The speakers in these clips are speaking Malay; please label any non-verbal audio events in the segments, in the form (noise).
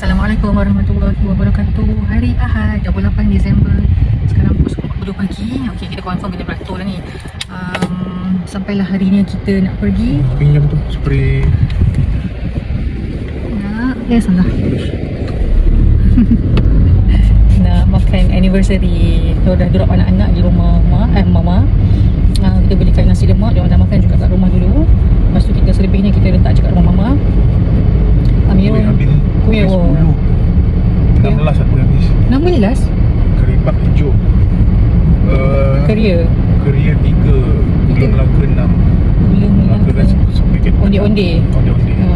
Assalamualaikum warahmatullahi wabarakatuh. Hari Ahad 28 Disember. Sekarang pukul 10.40 pagi. Okey kita confirm benda beratur lah ni. Um, Sampailah hari ni kita nak pergi. Pinjam tu spray Nak Ya salah. (laughs) Nak makan anniversary. Kalau dah drop anak-anak di rumah mama, eh, mama. Uh, Kita belikan nasi lemak. Dia orang dah makan juga kat rumah dulu. Lepas tu kita selebihnya kita letak je kat rumah mama. Amir Oh. 10 16 aku habis 16 Keripak hijau uh, Korea Korea 3 Gula Melaka 6 Gula Melaka Melaka rasa sepaket Onde-onde Onde-onde Ha.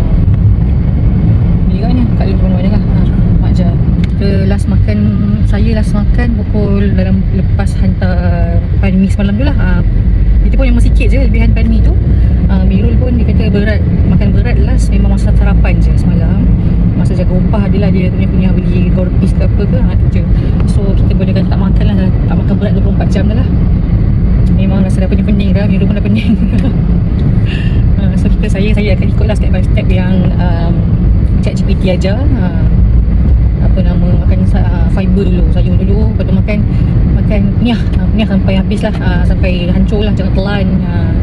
Beli kat mana? Kat luar mana kah? Ha. Mak Jah. Kita last makan Saya last makan pukul dalam lepas hantar pan mi semalam tu lah ha. Itu pun memang sikit je lebihan pan mi tu ha, Mirul pun dia kata berat Makan berat last memang masa sarapan je semalam Masa jaga upah adalah dia punya punya beli gorpis ke apa ke ha, tu je So kita boleh kata tak makan lah Tak makan berat 24 jam dah lah Memang rasa dah pening-pening dah Mirul pun dah pening Uh, (laughs) so kita saya saya akan ikutlah step by step yang um, chat GPT aja. Uh, apa nama makan uh, fiber dulu, sayur dulu, tu makan makan kunyah, uh, kunyah sampai habis lah, uh, sampai hancur lah, jangan telan. Uh,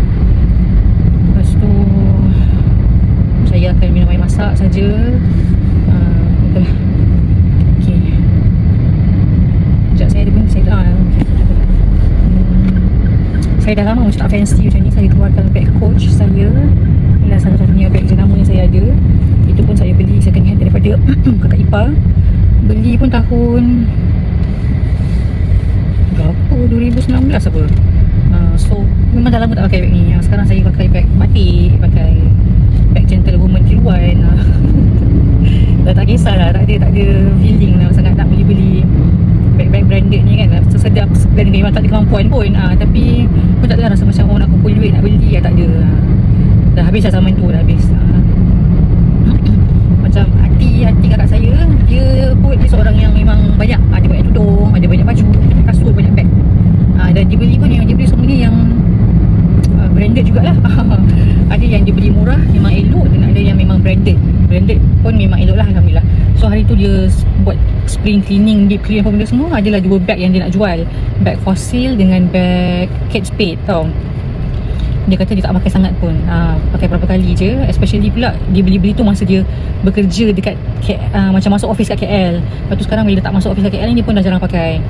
lepas tu saya akan minum air masak saja. Itulah. Okay. Sekejap saya ada pun saya dah. Saya dah lama macam tak fancy macam ni Saya keluarkan bag coach saya Inilah salah satunya bag jenama yang saya ada Itu pun saya beli second hand daripada (coughs) kakak ipar Beli pun tahun Berapa? 2019 apa? Uh, so memang dah lama tak pakai bag ni Ah, Sekarang saya pakai bag batik Pakai bag gentlewoman kiluan Ah. Dah tak kisahlah Tak ada, tak ada feeling lah Sangat nak beli-beli bag-bag branded ni kan. Sesedap dan memang tak ada kemampuan pun. Ha, Tapi pun tak ada rasa macam oh nak kumpul duit nak beli ya, tak ada. Ha. Dah habis dah zaman tu dah habis. Ha. Macam hati hati kakak saya Dia pun dia seorang yang memang banyak Ada banyak tudung, ada banyak baju, kasut, banyak bag. Ha, Dan dia beli pun yang dia beli semuanya yang uh, Branded jugalah. (laughs) Ada yang dia beli murah memang elok Dan ada yang memang branded. Branded pun memang elok lah Alhamdulillah. So hari tu dia buat spring cleaning, deep clean apa benda semua Adalah dua bag yang dia nak jual. Bag fossil dengan bag Kate Spade tau. Dia kata dia tak pakai sangat pun. Ha, Pakai berapa kali je. Especially pula Dia beli-beli tu masa dia Bekerja dekat K, uh, Macam masuk office kat KL Lepas tu sekarang bila dia tak masuk office kat KL ni Dia pun dah jarang pakai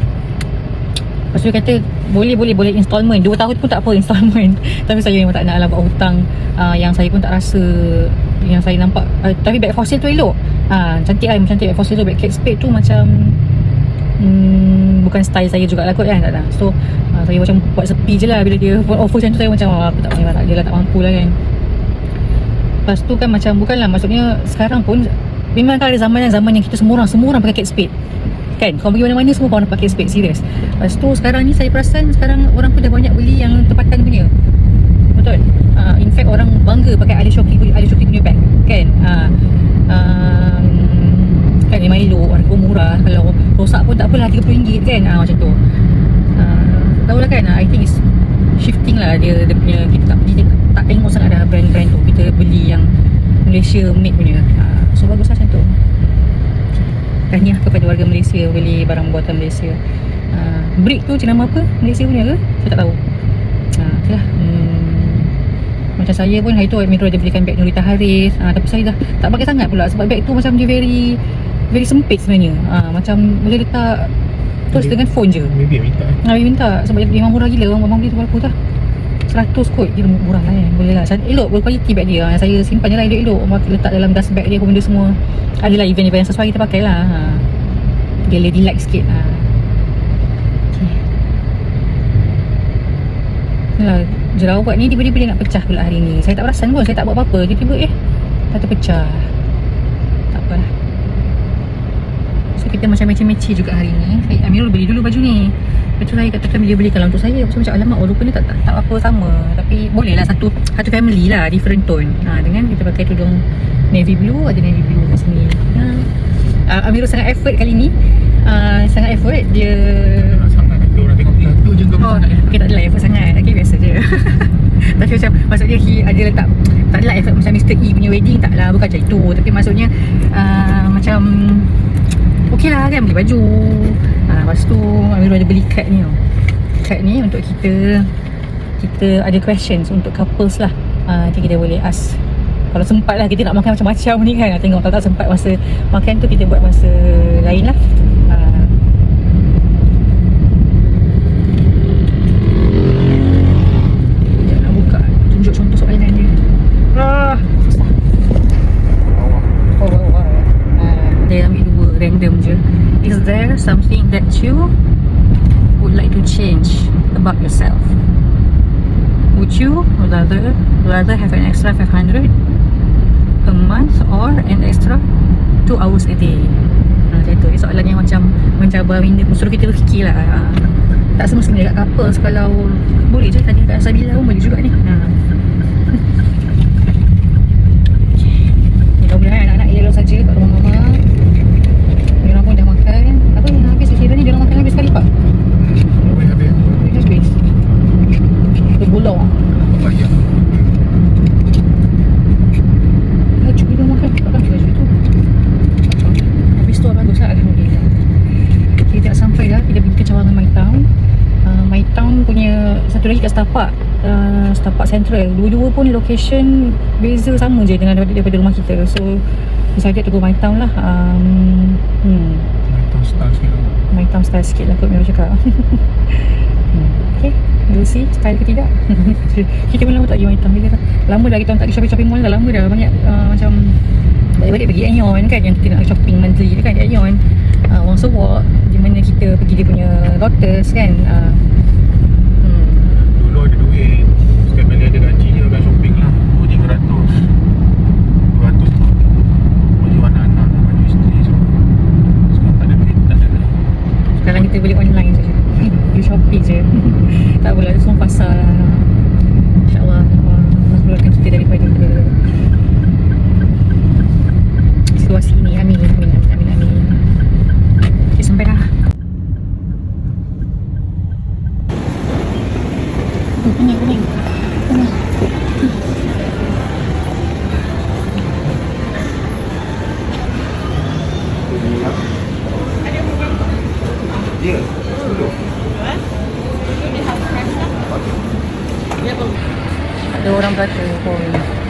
Lepas tu dia kata Boleh boleh boleh installment. Dua tahun pun tak apa installment. (laughs) Tapi saya memang tak nak lah buat hutang. Uh, Yang saya pun tak rasa Yang saya nampak uh, Tapi bag fossil tu elok. Uh, Cantik lah cantik bag fossil tu. Bag Kate Spade tu macam hmm, Bukan style saya jugalah kot kan tak tak. So uh, saya macam buat sepi je lah Bila dia buat offer macam tu Saya macam oh, apa tak boleh tak, dia lah tak mampu lah kan. Lepas tu kan macam Bukanlah maksudnya Sekarang pun Memang kan ada zaman yang kita semua orang Semua orang pakai Kate Spade Kan? Kau pergi mana-mana Semua orang pakai Spade Serius Lepas tu sekarang ni Saya perasan Sekarang orang pun dah banyak beli Yang tempatan punya. Betul? Uh, In fact orang bangga Pakai Ali Shoki Ali Shoki punya bag Kan? Uh, um, Kan memang elok Harga murah. Kalau rosak pun tak apalah RM30 kan? Uh, Macam tu. Uh, Tahu lah kan? Uh, I think it's Shifting lah dia, dia punya Kita tak kita tak tengok sangat dah brand-brand tu. Kita beli yang Malaysia made punya. Uh, So bagus lah macam tu Tahniah kepada warga Malaysia Beli barang buatan Malaysia. Uh, Brick tu jenama apa? Malaysia punya ke? Saya tak tahu. Ha, itulah. Hmm, macam saya pun hari tu Amirul ada belikan beg Nurita Haris. Ha, Tapi saya dah tak pakai sangat pula Sebab beg tu macam dia very Very sempit sebenarnya. Ha, Macam boleh letak Terus Maybe- dengan phone je. Maybe minta eh. Nabi minta Sebab dia memang murah gila. Orang beli tu berapa dah 100 kot Dia murah lah kan Boleh lah. Elok berkualiti beg dia. Ha, Saya simpan je lah elok-elok. Letak dalam dust bag dia apa benda semua. Adalah event-event yang sesuai kita pakai lah. Ha. Dia ladylike sikit ha. Okay. Yalah, jerawat ni tiba-tiba dia nak pecah pula hari ni. Saya tak perasan pun Saya tak buat apa-apa. Tiba-tiba eh Dah terpecah. Tak apalah. So kita macam meci-meci juga hari ni. Saya Amirul beli dulu baju ni Lepas tu saya katakan dia belikan lah untuk saya tu macam alamak walaupun dia tak, tak, tak apa sama. Tapi boleh lah satu Satu family lah Different tone. Ha, Dengan kita pakai tudung Navy blue Ada navy blue kat sini. Ha. uh, Amirul sangat effort kali ni. Uh, Sangat effort Dia Oh, okay, tak adalah effort sangat. Okay, biasa je. (laughs) Tapi macam Maksudnya he ada letak Tak adalah effort macam Mr. E punya wedding Tak lah, bukan macam itu. Tapi maksudnya uh, Macam macam okey lah kan beli baju. Ha, lepas tu Amirul ada beli card ni tau. Card ni untuk kita kita ada questions untuk couples lah. Ha, nanti kita boleh ask. Kalau sempat lah kita nak makan macam-macam ni kan. Tengok kalau tak sempat masa makan tu kita buat masa lain lah ha. Sekejap nak buka tunjuk contoh soalan dia ah, susah Oh, wow, wow. Uh, dia ambil dua random je. Is there something that you would like to change about yourself? Would you rather rather have an extra 500 a month or an extra 2 hours a day? Ha, macam tu. Soalan yang macam mencabar minda suruh kita berfikir lah. Ha. Tak semestinya dekat couples kalau boleh je tanya kat Sabila pun boleh juga ni. Ha. Mudah-mudahan anak-anak elok saja kat rumah mama. Diorang pun dah makan. Apa yang habis kira ni diorang makan habis sekali pak? Habis habis Habis habis. Berbulong. Banyak Laju dia makan. Tak kan laju tu. Habis tu bagus lah Alhamdulillah. Kita tak sampai dah. Kita pergi ke cawangan My Town. Uh, My Town punya satu lagi kat Setapak uh, Setapak Central Dua-dua pun location Beza sama je dengan daripada, daripada rumah kita So Decided to go My Town lah um, hmm. Mental style sikit lah My Town style sikit lah kot Mira cakap (laughs) We'll see Style ke tidak? (laughs) Kita pun lama tak pergi Town Bila dah Lama dah kita tak pergi shopping-shopping mall dah Lama dah. Banyak uh, Macam Balik-balik pergi Aeon kan. Yang kita nak shopping monthly tu kan Aeon. Uh, a walk Di mana kita pergi dia punya Daughters kan. Uh, hmm. Dulu ada duit. Sekarang bila ada gaji dia akan shopping lah. 200 200 tu Baju anak-anak Baju isteri semua. Sekarang tak ada duit Tak ada Sekarang kita beli online saja. You Shopee je. Tak boleh semua pasar. InsyaAllah Allah keluarkan kita daripada ke situasi ini. Amin. Amin. Amin. Amin. amin. Okay, sampai dah. Oh, kuning, kuning. Kuning. Ya Dulu Ada orang berkata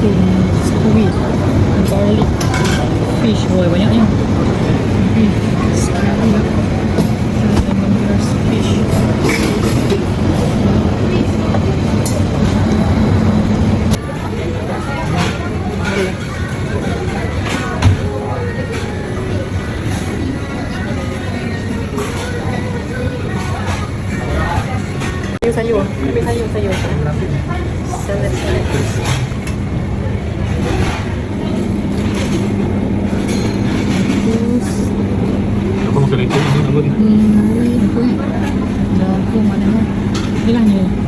Chicken, squid, garlic, fish. Woi, banyaknya. Beef, squid, Hilang ni. Apa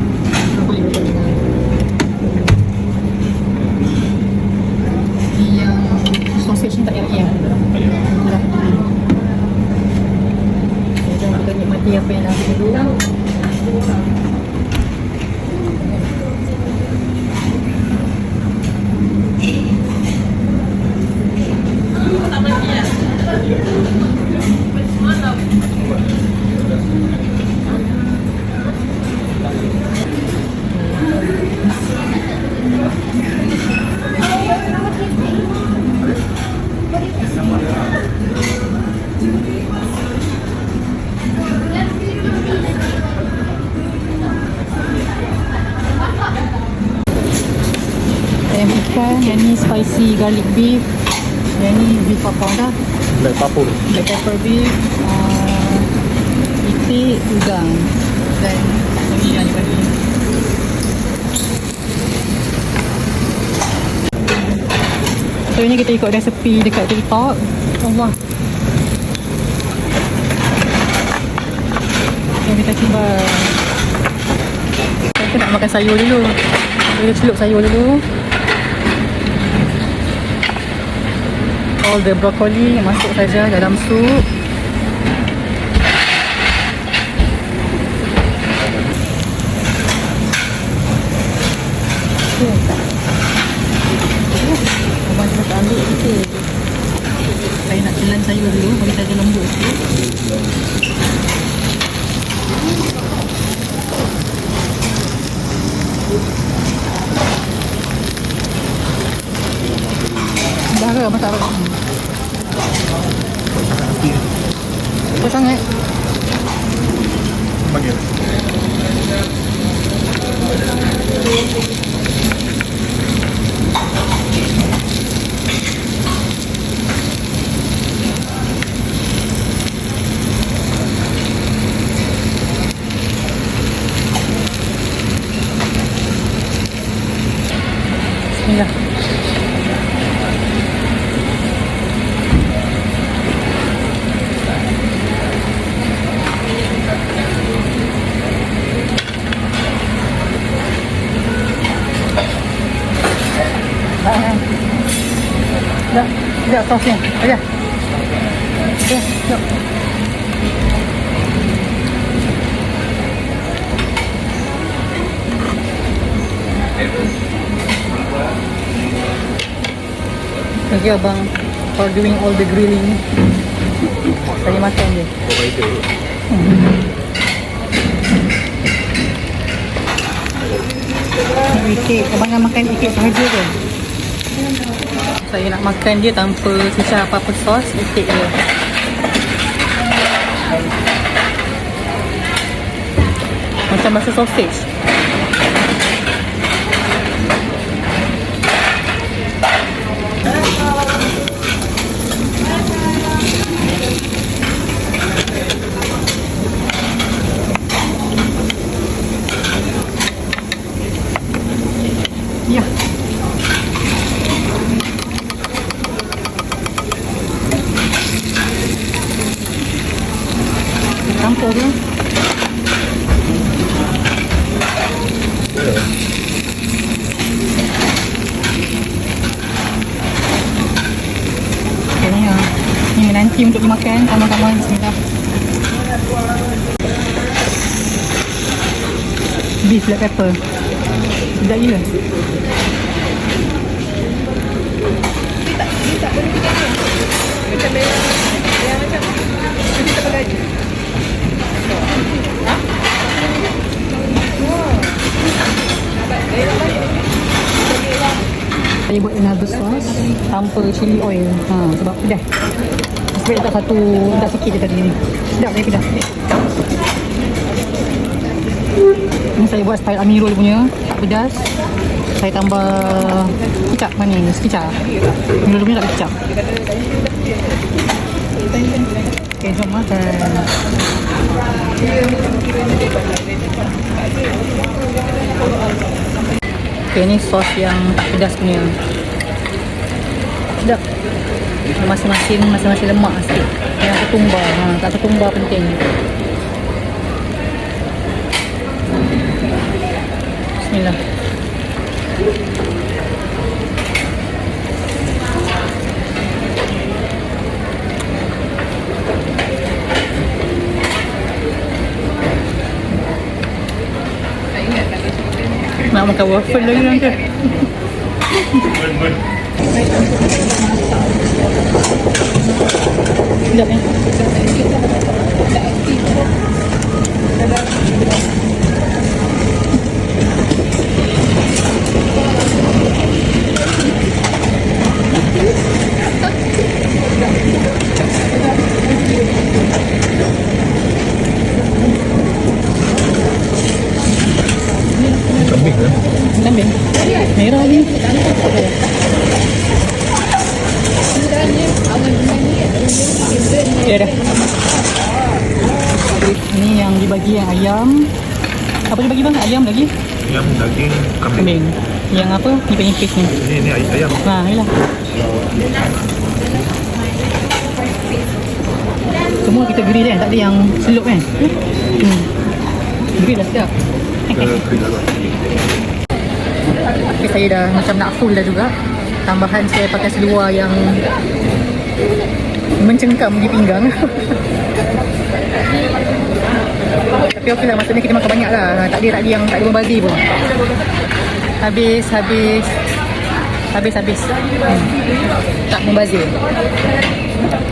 spicy garlic beef. Yang ni beef apa dah? Black pepper. Black pepper beef. Uh, itik udang. Dan ini yang. So ini kita ikut resepi dekat TikTok. Allah. Jom kita cuba. Kita nak makan sayur dulu. Kita celup sayur dulu. All the broccoli masuk saja dalam sup. Thank you abang for doing all the grilling. Saya makan je. Provider. Itik, abang nak makan itik sahaja ke? Saya nak makan dia tanpa sisa apa-apa sos, itik je. Macam rasa sausage. Ya. Campur ke? Okay, ni, ah. ni nanti untuk dimakan sama-sama bismillah. Beef black pepper. Sedap gila. Saya buat another sauce tanpa chili oil. Ha, sebab pedas. Sebab letak satu, letak sikit je tadi ni. Sedap dia pedas. Ni saya buat style Amirul punya pedas. Saya tambah kicap manis, kicap. Amirul punya tak kicap. Okay, jom makan. Okay, ni sos yang tak pedas punya. Sedap. Masing-masing, masing-masing lemak sikit. Yang ketumbar. Ha, tak ketumbar penting. Bismillah. Nak makan waffle lagi nanti. Sekejap ni. Nipis-nipis ni. Ini ini ay- ayam. Ha, inilah. Semua kita grill kan? Tak ada yang celup kan? Hmm. Grill dah sedap. Kering Okay, saya dah macam nak full dah juga. Tambahan saya pakai seluar yang mencengkam di pinggang. (laughs) Tapi okey lah, maksudnya kita makan banyak lah. Tak ada, tak ada yang tak ada membazir pun. Habis, habis. Habis, habis. Hmm. Tak membazir.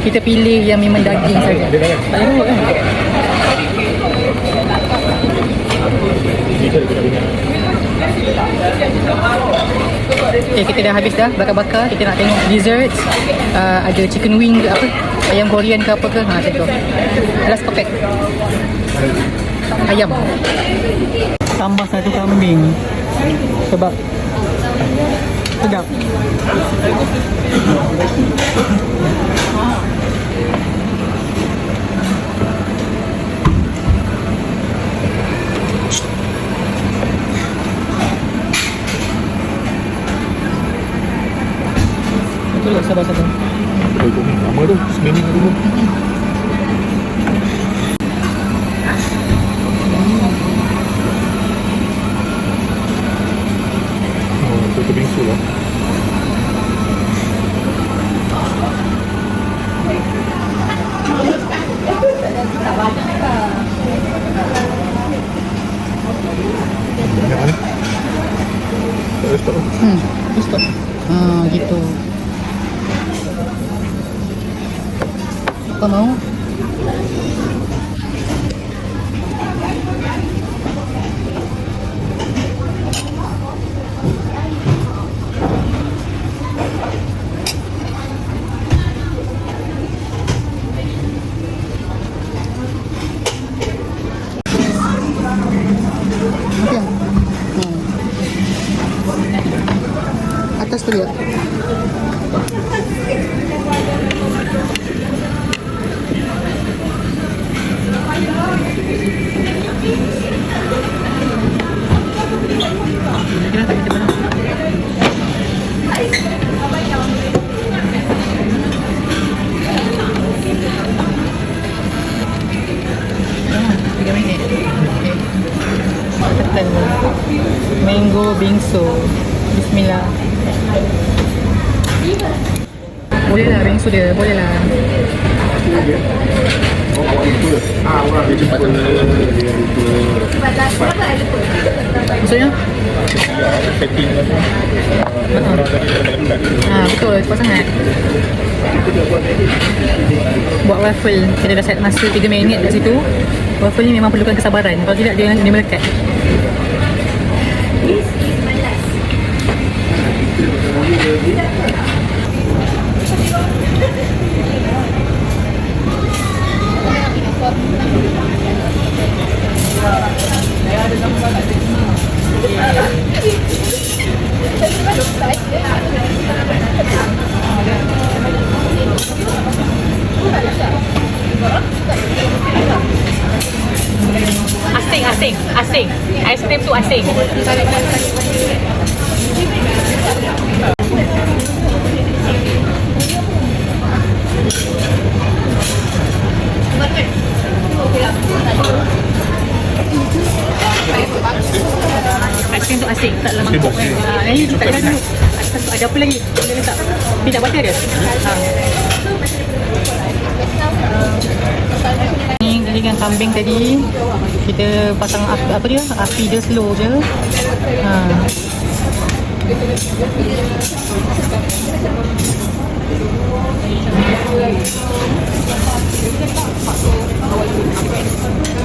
Kita pilih yang memang daging saja. Tak ada kan? Okay, kita dah habis dah bakar-bakar. Kita nak tengok dessert. Uh, ada chicken wing ke apa. Ayam Korean ke apa ke. Ha, macam tu. Last packet. Ayam. Tambah satu kambing. Sebab sedap. Betul tak sabar-sabar. Lama tu. Seminggu dulu. Apa mau? Apa yang? Hmm. Atas tu lihat. Boleh lah bingsu dia Boleh lah. Maksudnya? Ha, betul, cepat sangat. Buat waffle. Kita dah set masa 3 minit kat situ. Waffle ni memang perlukan kesabaran. Kalau tidak dia, dia melekat. Asing, Ada yang mana? Ada yang mana? Pasang api, apa dia Api dia slow je ha.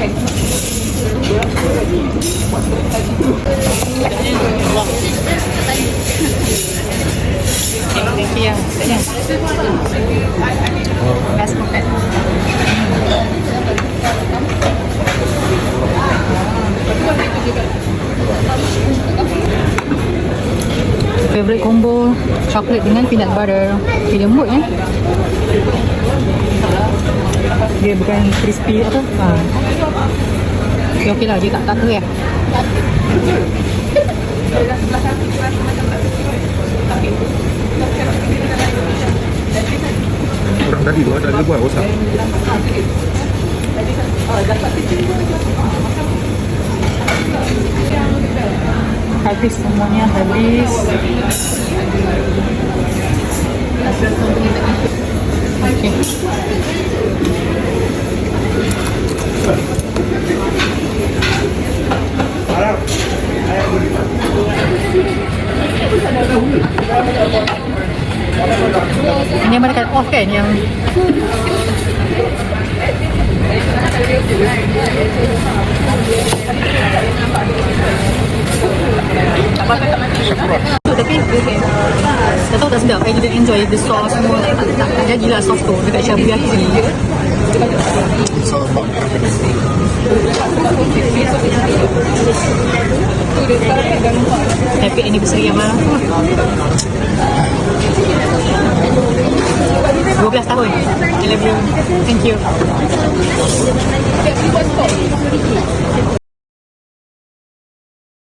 Thank you. Last pocket. Favorite combo coklat dengan peanut butter. Dia lembut eh. Dia bukan crispy apa. Ha. Dia okey lah, dia tak, tak kerah. Orang tadi tu ada buat rosak. Habis semuanya habis. Okey. Ini kan off kan yang tapi tak tahu tak sedap I didn't enjoy the sauce semua tak jadilah sauce tu dekat all about confidence. happy anniversary apa 12 tahun I love you thank you